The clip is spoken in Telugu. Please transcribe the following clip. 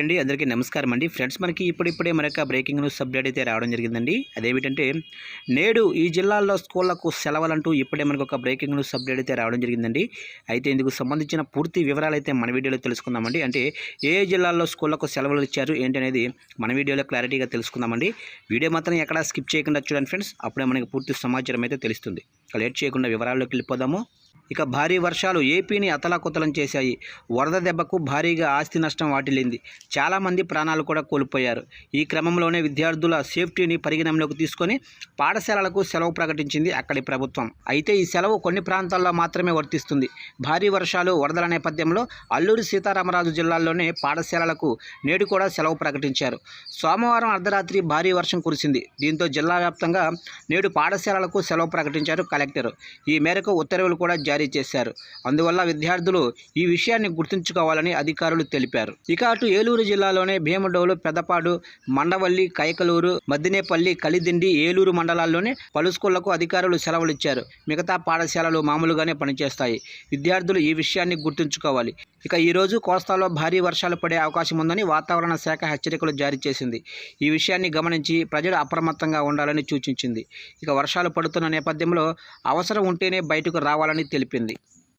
అండి అందరికీ నమస్కారం అండి. ఫ్రెండ్స్ మనకి ఇప్పుడిప్పుడే మరొక బ్రేకింగ్ న్యూస్ అప్డేట్ అయితే రావడం జరిగిందండి. అదేమిటంటే నేడు ఈ జిల్లాల్లో స్కూళ్ళకు సెలవులంటూ ఇప్పుడే మనకు ఒక బ్రేకింగ్ న్యూస్ అప్డేట్ అయితే రావడం జరిగిందండి. అయితే ఇందుకు సంబంధించిన పూర్తి వివరాలు అయితే మన వీడియోలో తెలుసుకుందామండి. అంటే ఏ జిల్లాల్లో స్కూళ్ళకు సెలవులు ఇచ్చారు ఏంటి అనేది మన వీడియోలో క్లారిటీగా తెలుసుకుందామండి. వీడియో మాత్రం ఎక్కడా స్కిప్ చేయకుండా చూడండి ఫ్రెండ్స్. అప్పుడే మనకి పూర్తి సమాచారం అయితే తెలుస్తుంది. లేట్ చేయకుండా వివరాల్లోకి వెళ్ళిపోదాము. ఇక భారీ వర్షాలు ఏపీని అతలాకుతలం చేశాయి. వరద దెబ్బకు భారీగా ఆస్తి నష్టం వాటిల్లింది. చాలామంది ప్రాణాలు కూడా కోల్పోయారు. ఈ క్రమంలోనే విద్యార్థుల సేఫ్టీని పరిగణనలోకి తీసుకొని పాఠశాలలకు సెలవు ప్రకటించింది అక్కడి ప్రభుత్వం. అయితే ఈ సెలవు కొన్ని ప్రాంతాల్లో మాత్రమే వర్తిస్తుంది. భారీ వర్షాలు వరదల నేపథ్యంలో అల్లూరి సీతారామరాజు జిల్లాల్లోనే పాఠశాలలకు నేడు కూడా సెలవు ప్రకటించారు. సోమవారం అర్ధరాత్రి భారీ వర్షం కురిసింది. దీంతో జిల్లా వ్యాప్తంగా నేడు పాఠశాలలకు సెలవు ప్రకటించారు కలెక్టర్. ఈ మేరకు ఉత్తర్వులు కూడా జారీ చేశారు. అందువల్ల విద్యార్థులు ఈ విషయాన్ని గుర్తుంచుకోవాలని అధికారులు తెలిపారు. ఇక అటు ఏలూరు జిల్లాలోనే భీమడోలు పెదపాడు మండవల్లి కైకలూరు మద్దినేపల్లి కలిదిండి ఏలూరు మండలాల్లోనే పలు స్కూళ్ళకు అధికారులు సెలవులు ఇచ్చారు. మిగతా పాఠశాలలు మామూలుగానే పనిచేస్తాయి. విద్యార్థులు ఈ విషయాన్ని గుర్తుంచుకోవాలి. ఇక ఈరోజు కోస్తాలో భారీ వర్షాలు పడే అవకాశం ఉందని వాతావరణ శాఖ హెచ్చరికలు జారీ చేసింది. ఈ విషయాన్ని గమనించి ప్రజలు అప్రమత్తంగా ఉండాలని సూచించింది. ఇక వర్షాలు పడుతున్న నేపథ్యంలో అవసరం ఉంటేనే బయటకు రావాలని తెలిపింది